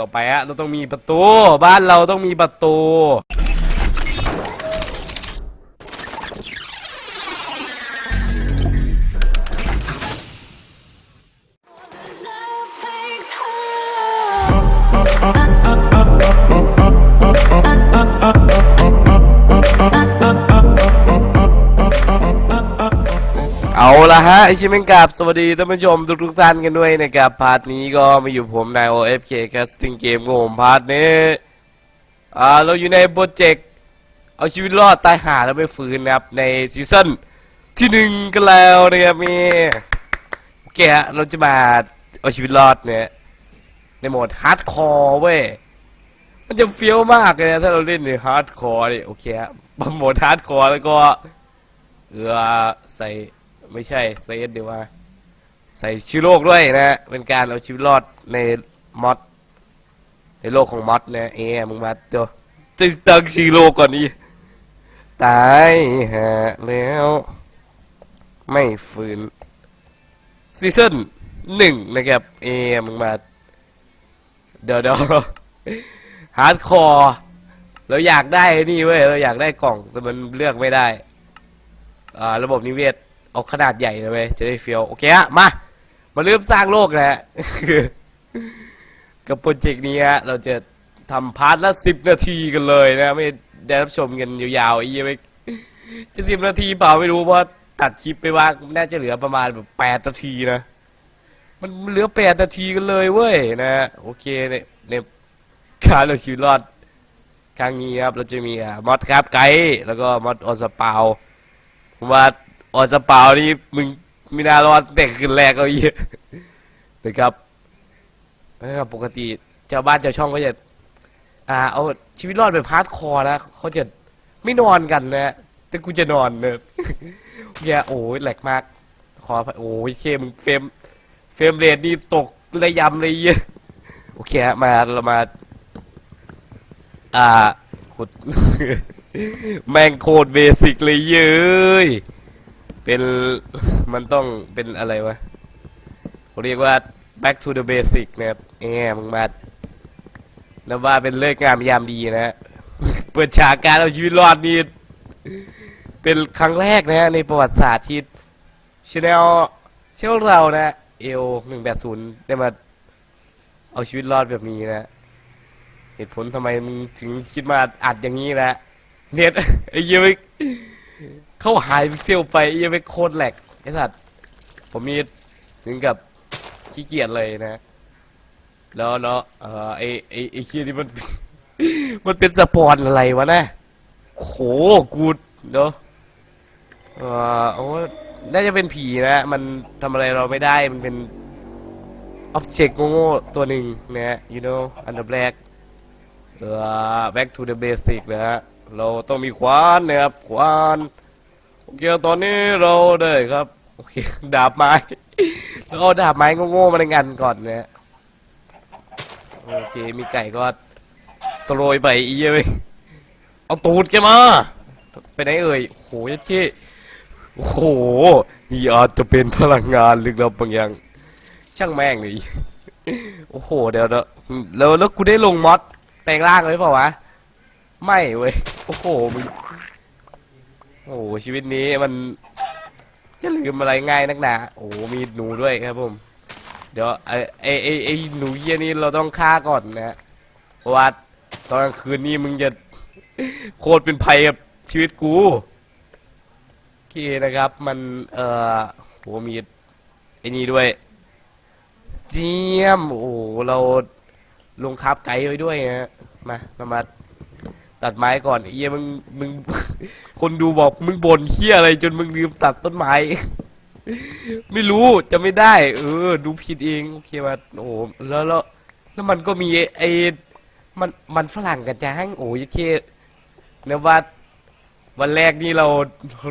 ต่อไปฮะเราต้องมีประตู บ้านเราต้องมีประตู ละฮะไอชิเมนกับสวัสดีท่านผู้ชมทุกทุกๆท่านกันด้วยนะครับพาร์ทนี้ก็มาอยู่ผมนาย OFK Casting Game ของผมพาร์ทนี้อ่าเราอยู่ในโปรเจกต์เอาชีวิตรอดตายหาแล้วไม่ฟื้นนะครับในซีซั่นที่หนึ่งกันแล้วนะครับมีโอเคฮะเราจะมาเอาชีวิตรอดเนี่ยในโหมดฮาร์ดคอร์เว้ยมันจะเฟี้ยวมากเลยนะถ้าเราเล่นในฮาร์ดคอร์นี่โอเคฮะโหมดฮาร์ดคอร์แล้วก็เออใส่ ไม่ใช่เซตเดี๋ยวว่า ใส่ชื่อโลกด้วยนะ เป็นการเอาชีวิตรอดในมอดในโลกของมอดนะเอ๊ะมึงมาเดี๋ยวจะตั้งชื่อโลกก่อนนี่ตายฮะแล้วไม่ฟื้นซีซั่นหนึ่งนะครับเอมึงมา เดี๋ยวเดี๋ยวฮาร์ดคอร์เราอยากได้นี่เว้ย เราอยากได้กล่องแต่มันเลือกไม่ได้ อ่า ระบบนิเวศ เอาขนาดใหญ่เลยจะได้เฟี้ยวโอเคฮะมามาเริ่มสร้างโลกนะฮะกับโปรเจกต์นี้ฮะเราจะทำพาร์ทละสิบนาทีกันเลยนะไม่ได้รับชมกันยาวๆอีไม่จะสิบนาทีเปล่าไม่รู้เพราะตัดคลิปไปว่าน่าจะเหลือประมาณแบบแปดนาทีนะ มันเหลือแปดนาทีกันเลยเว้ยนะโอเคเนี่ยในการเราชีวิตรอดครั้งนี้ครับเราจะมีมอดครับไกด์แล้วก็มอดออสปาวผมว่า ออสเปานี่มึงไม่น่ารอดแต่คืนแรกเอาเยอะนะครับปกติชาวบ้านชาวช่องก็จะอ่าเอาชีวิตรอดแบบพาร์ทคอนะเขาจะไม่นอนกันนะแต่กูจะนอนเนอะแย่โอ้ยแหลกมาก ขออภัยโอ้ยเคมึงเฟมเฟมเรทนี่ตกระยำเลยเยอะโอเคมาเรามา อ่าขุดแม่งโคตรเบสิกเลยเย้ย เป็นมันต้องเป็นอะไรวะเขาเรียกว่า back to the basic นะครับแอมมึงมาแล้วว่าเป็นเลิกงามยามดีนะเปิดฉากการเอาชีวิตรอดนี่เป็นครั้งแรกนะในประวัติศาสตร์ที่ชแนลเช่เรานะเอลหนึ่งแปดศูนย์ได้มาเอาชีวิตรอดแบบนี้นะ เหตุผลทำไมมึงถึงคิดมาอัดอย่างนี้นะเน็ตไอ้เหี้ยไป เข้าหายพิกเซลไปไอ้เหี้ยไปโคตรแหลกไอ้สัตว์ผมมีถึงกับขี้เกียจเลยนะ แล้วแล้วเอ่อไอ้ไอ้ไอ้เคียที่มัน มันเป็นสปอนอะไรวะนะโหกูดเนาะเอ่อโอ้น่าจะเป็นผีนะ มันทำอะไรเราไม่ได้มันเป็นอ็อบเจกต์โง่ๆตัวหนึ่งนะ you know อันดับแรกเออ back to the basic นะฮะเราต้องมีขวานนะครับขวาน โอเคตอนนี้เราได้ครับ โอเค ดาบไม้ เราดาบไม้โง่ๆมาในงานก่อนนะฮะโอเค มีไก่ก็สโลยไปอีเยเอาตูดแกมา ไปไหนเอ่ยโหยเจ๊โอ้โห นี่อาจจะเป็นพลังงานลึกลับบางอย่าง ช่างแม่งเลย โอ้โห เดี๋ยวดะแล้วแล้วกูได้ลงมอดแปลงร่างเลยเปล่าวะ ไม่เว้ย โอ้โห มึง โอ้โหชีวิตนี้มันจะลืมอะไรง่ายนักหนาโอ้โหมีหนูด้วยครับผม เดี๋ยวไอไอไอไอหนูเยี่ยนี่เราต้องฆ่าก่อนนะเพราะว่าตอนกลางคืนนี้มึงจะโคตรเป็นภัยกับชีวิตกูโอเคนะครับมันเอ่อโหมีไอ้นี่ด้วย เจียม โอ้โหเราลงคับไกด์ไว้ด้วยนะมาเรามา ตัดไม้ก่อนไอ้เหี้ยมึงมึง คนดูบอกมึงบ่นเฮี้ยอะไร จนมึงลืมตัดต้นไม้ ไม่รู้จะไม่ได้ เออ ดูผิดเองโอเคมาโอ้โหแล้วแล้วแล้วมันก็มีไอ้มันมันฝรั่งกันจ้างโอ้ยเคเนว่าวันแรกนี่เรา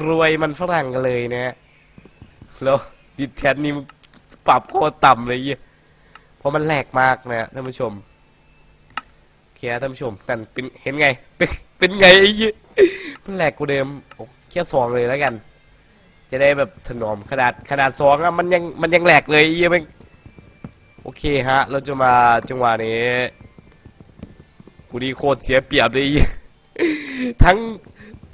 รวยมันฝรั่งกันเลยนะแล้วดิแทนนี่ปรับโคตรต่ำเลยเหี้ยเพราะมันแหลกมากนะท่านผู้ชม เคนะท่านผู้ชมนั่นเป็นเห็นไง เป็นเป็นไงไอ้ยี่มันแหลกกูเดิมโอ้แค่สองเลยแล้วกัน จะได้แบบถนอมขนาดขนาดสองอะมันยังมันยังแหลกเลยไอ้ยี่มันโอเคฮะ เราจะมาจังหวะนี้กูดีโคตรเสียเปรียบเลยทั้ง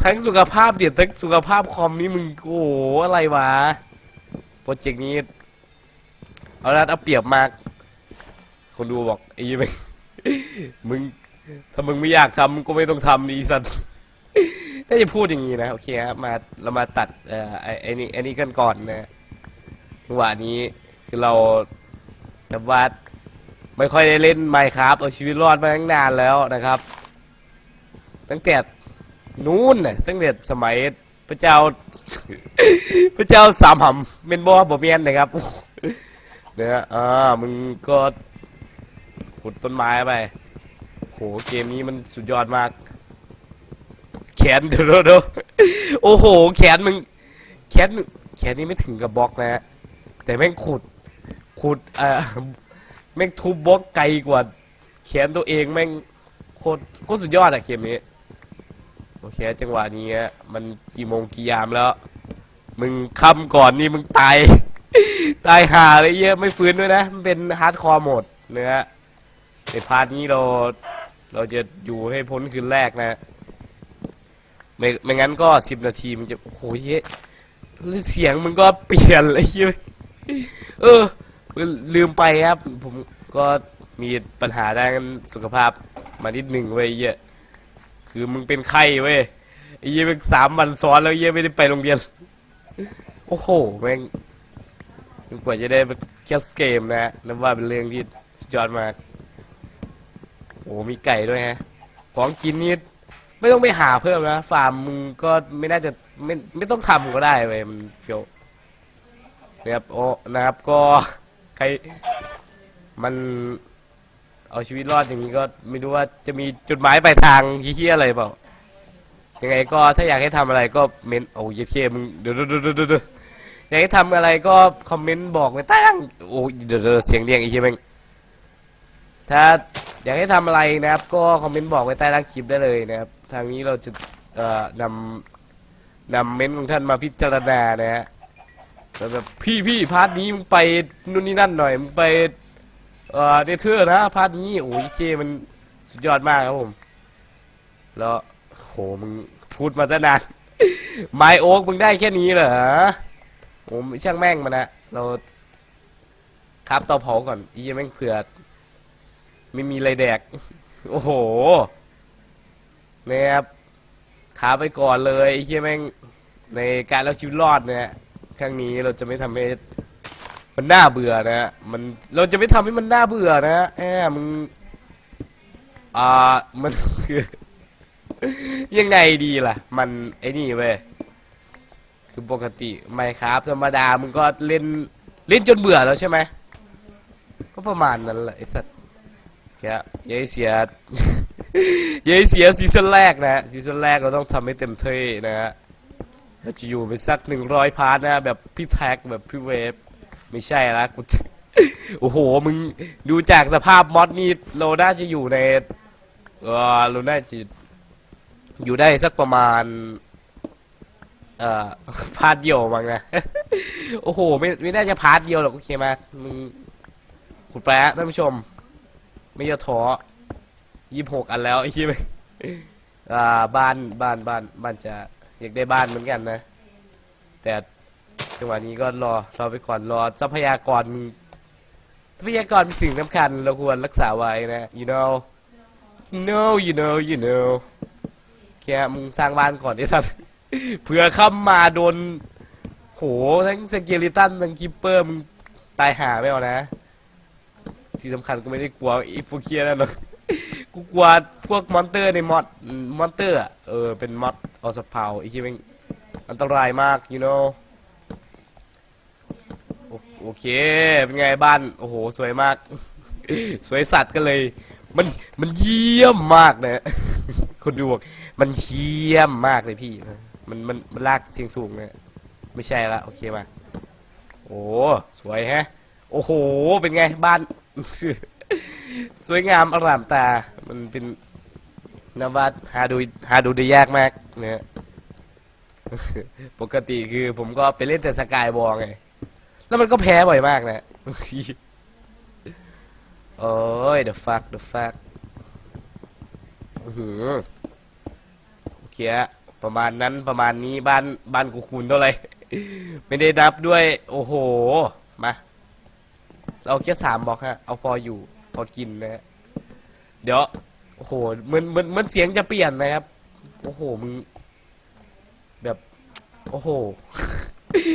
ทั้งสุขภาพเดียดทั้งสุขภาพคอมนี่มึงโอ้โหอะไรวะโปรเจกต์นี้ เอาละเอาเปรียบมาก คนดูบอกไอ้ยี่มึง มึง ถ้ามึงไม่อยากทำมึงก็ไม่ต้องทำดีสัตว์ถ้าจะพูดอย่างนี้นะโอเคครับมาเรามาตัดเอ่อไอ้ไอ้นี่ไอ้นี่กันก่อนนะจังหวะนี้คือเรานับว่าไม่ค่อยได้เล่นไมค์ครับเอาชีวิตรอดมาตั้งนานแล้วนะครับ ตั้งแต่นู้นน่ะตั้งแต่สมัยพระเจ้า พระเจ้าสามหำเมนบอบอเมียนนะครับเนี่ยอ่ามึงก็ ขุดต้นไม้ไปโหเกมนี้มันสุดยอดมาก แขนเดี๋ยวเดี๋ยวเดี๋ยวโอ้โห แขนมึง แขนแขนนี่ไม่ถึงกับบล็อกนะฮะแต่แม่งขุด ขุดเอ่อแม่งทุบบล็อกไกลกว่า แขนตัวเองแม่งโคตรโคตรสุดยอดอะเกมนี้โอเคจังหวะนี้มันกี่โมงกี่ยามแล้ว มึงคำก่อนนี่มึงตาย ตายห่าเลยเหี้ยอะไม่ฟื้นด้วยนะ มันเป็นฮาร์ดคอร์โหมดเนื้อ ในพาร์ทนี้เราเราจะอยู่ให้พ้นคืนแรกนะไม่ไม่งั้นก็สิบนาทีมันจะโอ้ยเสียงมันก็เปลี่ยนเลยเหี้ยเออ ลืมไปครับ ผมก็มีปัญหาด้านสุขภาพมานิดหนึ่งเว้ยเหี้ยคือมึงเป็นไข้เว้ยไอ้เหี้ยเป็นสามวันซ้อนแล้วเหี้ยไม่ได้ไปโรงเรียน โอ้โหแม่งกว่าจะได้แคสเกมนะนับว่าเป็นเรื่องที่สุดยอดมาก โอ้มีไก่ด้วยฮะ ของกินนี่ไม่ต้องไปหาเพิ่มนะฟาร์มมึงก็ไม่น่าจะไม่ไม่ต้องทำก็ได้เว้ยมันเฟียวนะครับโอ้นะครับก็ใครมันเอาชีวิตรอดอย่างนี้ก็ไม่รู้ว่าจะมีจุดหมายปลายทางเฮี้ยอะไรเปล่ายังไงก็ถ้าอยากให้ทำอะไรก็เมนโอ้ยเคมึงเดี๋ยวเดี๋ยวเดี๋ยวเดี๋ยวเดี๋ยวอยากให้ทำอะไรก็คอมเมนต์บอกไว้ใต้ล่างโอ้ยเดี๋ยวเดี๋ยวเสียงเรียงไอ้เหี้ยแม่งถ้า อยากให้ทำอะไรนะครับ ก็คอมเมนต์บอกไว้ใต้ล่างคลิปได้เลยนะครับ ทางนี้เราจะเอ่อนำนำเม้นต์ของท่านมาพิจารณานะฮะแล้วแบบพี่พี่พาร์ทนี้มึงไปนู่นนี่นั่นหน่อยมึงไปเอ่อเดเธอร์นะพาร์ทนี้โอ้ยเคมันสุดยอดมากครับผม แล้วโหมึงพูดมาตั้งนานไมโอ๊กมึงได้แค่นี้เหรอผมช่างแม่งมันนะเราครับตาเผาก่อนอีแม่งเผื่อ ไม่มีอะไรแดก โอ้โหนะครับขาไปก่อนเลยไอ้เหี้ยแม่งในการเอาชีวิตรอดเนี่ยครั้งนี้เราจะไม่ทำให้มันน่าเบื่อนะฮะมันเราจะไม่ทำให้มันน่าเบื่อนะฮะแอมึงอ่ามันคือยังไงดีล่ะ มันไอ้นี่เว้ยคือปกติไม่ครับธรรมดามึงก็เล่นเล่นจนเบื่อแล้วใช่ไหมก็ประมาณนั้นแหละไอ้สัตว ครับอยัยเสียอยัยเสียซีซั่นแรกนะฮะซีซั่นแรกเราต้องทำให้เต็มที่นะฮะเราจะอยู่ไปสักหนึ่งร้อยพาร์ทนะแบบพี่แท็กแบบพี่เวฟไม่ใช่ละกูโอ้โหมึงดูจากสภาพมอดนี่เราน่าจะอยู่ในเออเราน่าจะอยู่ได้สักประมาณ เอ่อพาร์ทเดียวมั้งนะ โอ้โห ไม่ไม่น่าจะพาร์ทเดียวหรอกโอเคไหมมึงขุดไปฮะท่านผู้ชม ไม่ย่อท้อยี่หกอันแล้วไอ้ที่อ่าบ้านบ้านบ้านบ้านจะอยากได้บ้านเหมือนกันนะ แต่จังหวะนี้ก็รอรอไปก่อนรอทรัพยากรมึงทรัพยากรเป็นสิ่งสำคัญเราควรรักษาไว้นะ you know no you know you know แค่มึงสร้างบ้านก่อนไอ้สัสเผื่อเข้ามาโดน โหทั้งสเกลิตันทั้งคิปเปอร์มึงตายหาไม่เอานะ ที่สำคัญก็ไม่ได้กลัวไอีฟูเคียนั่นหรอกกูกลัวพวกมอนเตอร์ในมอดมอนเตอร์อะเออเป็นมอดออสพาวไอ้ที่ม่งอันตรายมาก you know โอโอเค เป็นไงบ้าน โอ้โห สวยมาก สวยสัตว์กันเลย มัน มันเยี่ยมมากนะ คนดูบอกมันเยี่ยมมากเลยพี่ มัน มัน มันลากเสียงสูงนะไม่ใช่ละ โอเคมา โอ้ สวยแฮะ โอ้โห เป็นไงบ้าน สวยงามอร่ามตา มันเป็นนวัดหาดูหาดูได้ยากมากเนี่ยปกติคือผมก็ไปเล่นแต่สกายบอลไง แล้วมันก็แพ้บ่อยมากนะ โอ้ย the fuck the fuck อื้อหือโอเคประมาณนั้นประมาณนี้บ้านบ้านกูคูณเท่าไหร่ ไม่ได้นับด้วย โอ้โห มา เราแค่สามบล็อกฮะเอาพออยู่พอกินนะฮะเดี๋ยวโอ้โหมือนมือนมือนเสียงจะเปลี่ยนนะครับ โอ้โหมึงแบบ โอ้โห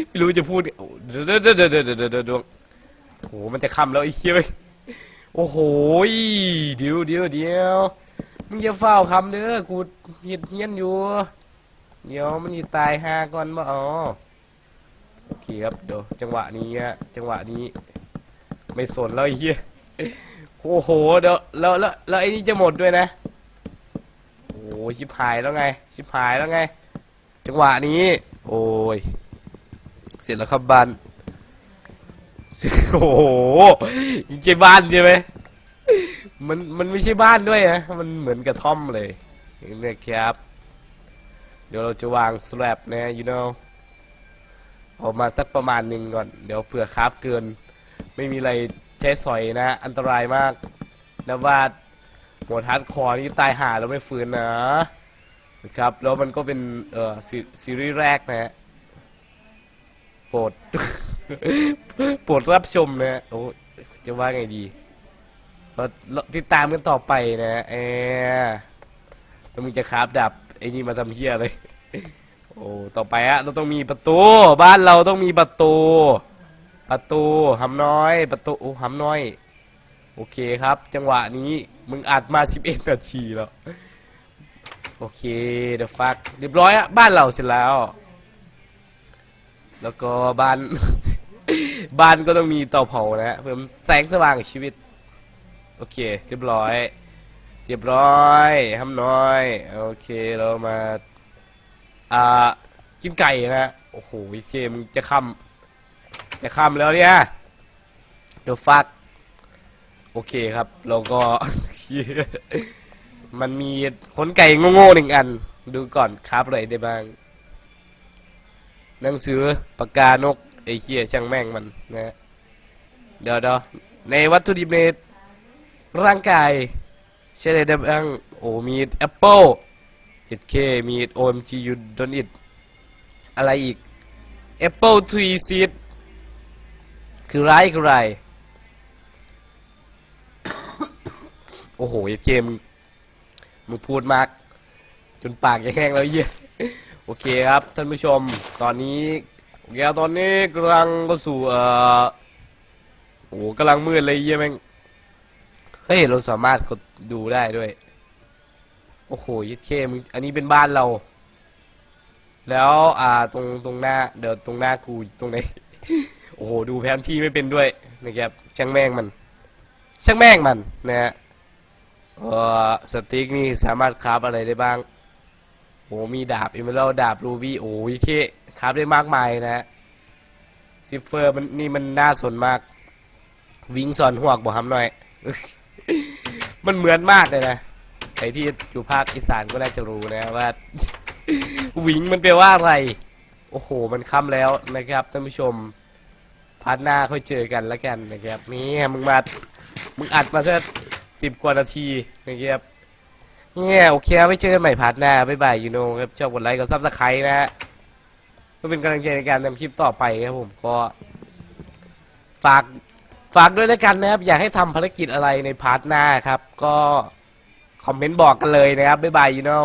ไม่รู้จะพูดเดี๋ยวเดี๋ยวเดี๋ยวเดี๋ยวเดี๋ยวเดี๋ยวเดี๋ยวโอ้โหมันจะคำแล้วไอ้เหี้ยไปโอ้โหเดี๋ยวเดี๋ยวเดี๋ยวมึงอย่าเฝ้าคำเด้อกูเฮียนเฮียนอยู่ เดี๋ยวมันจะตายหาก่อนมาอ๋อโอเคครับเดี๋ยวจังหวะนี้ฮะจังหวะนี้ ไม่สนแล้วไอ้เหี้ยโอ้โหเดี๋ยวแล้วแล้วแล้วไอ้นี่จะหมดด้วยนะโอ้ยชิบหายแล้วไง ชิบหายแล้วไง จังหวะนี้ โอ้ย เสร็จแล้วครับบ้านโอ้โหยิงใจบ้านใช่ไหมมันมันไม่ใช่บ้านด้วยนะมันเหมือนกระท่อมเลยเนี่ยครับ เดี๋ยวเราจะวางสแลบนะ you know ออกมาสักประมาณหนึ่งก่อน เดี๋ยวเผื่อคราฟเกิน ไม่มีอะไรใช้สอยนะ อันตรายมากนะว่าหัวทัดคอนี่ตายหาแล้วไม่ฟื้นนะนะครับ แล้วมันก็เป็นเอ่อซีซีรีส์แรกนะฮะโปรดโปรดรับชมนะโอ้จะว่าไงดีเราติดตามกันต่อไปนะเออแล้วมึงจะคราฟดับไอ้นี่มาทำเฮียเลยโอ้ต่อไปอะเราต้องมีประตู บ้านเราต้องมีประตู ประตูหำน้อย ประตูโอ้หำน้อย โอเคครับ จังหวะนี้มึงอัดมา11นาทีแล้ว โอเคเด e f ฟักเรียบร้อยอะบ้านเราเสร็จแล้ว แล้วก็บ้าน บ้านก็ต้องมีเตาเผานะเพิ่มแสงสว่างชีวิต โอเค เรียบร้อย เรียบร้อยหำน้อย โอเคเรามา อ่ากินไก่นะโอ้โหเคมงจะค่ำ จะค่ำแล้วเนี่ยเดี๋ยวฟักโอเคครับ เราก็ มันมีขนไก่โง่ๆหนึ่งอัน ดูก่อนครับอะไรได้บ้าง หนังสือปากกานกไอ้เคียช่างแม่งมันนะเดี๋ยวเดี๋ยวในวัตถุดิบในร่างกายใช่เลยได้บ้างโอ้มีแอปเปิล 7K มี OMG you don't it อะไรอีก Apple Tree Seed คือไรคือไร โอ้โหเกมมึงพูดมาก จนปากแห้งแล้วเหี้ยโอเคครับท่านผู้ชม ตอนนี้โอเคครับตอนนี้กำลังก็สู่เอ่อโอ้โหกำลังมืดเลยเหี้ยแม่งเฮ้ยเราสามารถกดดูได้ด้วย โอ้โหยัดเคมึงอันนี้เป็นบ้านเรา แล้วอ่าตรงตรงหน้าเดี๋ยวตรงหน้ากูตรงไหน อ้โหดูแผนที่ไม่เป็นด้วยนะครับช่างแม่งมัน ช่างแม่งมันนะฮะเอ่อสติ๊กนี่สามารถคราฟอะไรได้บ้างโอ้มีดาบอิมเมอรัลดาบรูบี้โอ้ยเคคราฟได้มากมายนะฮะซิฟเฟอร์มันนี่มันน่าสนมาก วิงสอนหวกบอกทำหน่อย มันเหมือนมากเลยนะใครที่อยู่ภาคอีสานก็น่าจะรู้นะว่าวิงมันแปลว่าอะไร โอ้โห มันค่ำแล้วนะครับท่านผู้ชม พาร์ทหน้าค่อยเจอกันแล้วกันนะครับนี่มึงมามึงอัดมาสักสิบกว่านาทีนะครับเนี่ยโอเคไว้เจอกันใหม่พาร์ทหน้าบ๊ายบายยูโนครับชอบกดไลค์กดซับสไครต์นะฮะเพื่อเป็นกำลังใจในการทำคลิปต่อไปครับผมก็ ฝากฝากด้วยแล้วกันนะครับ อยากให้ทำภารกิจอะไรในพาร์ทหน้าครับ ก็คอมเมนต์บอกกันเลยนะครับบ๊ายบายยูโน่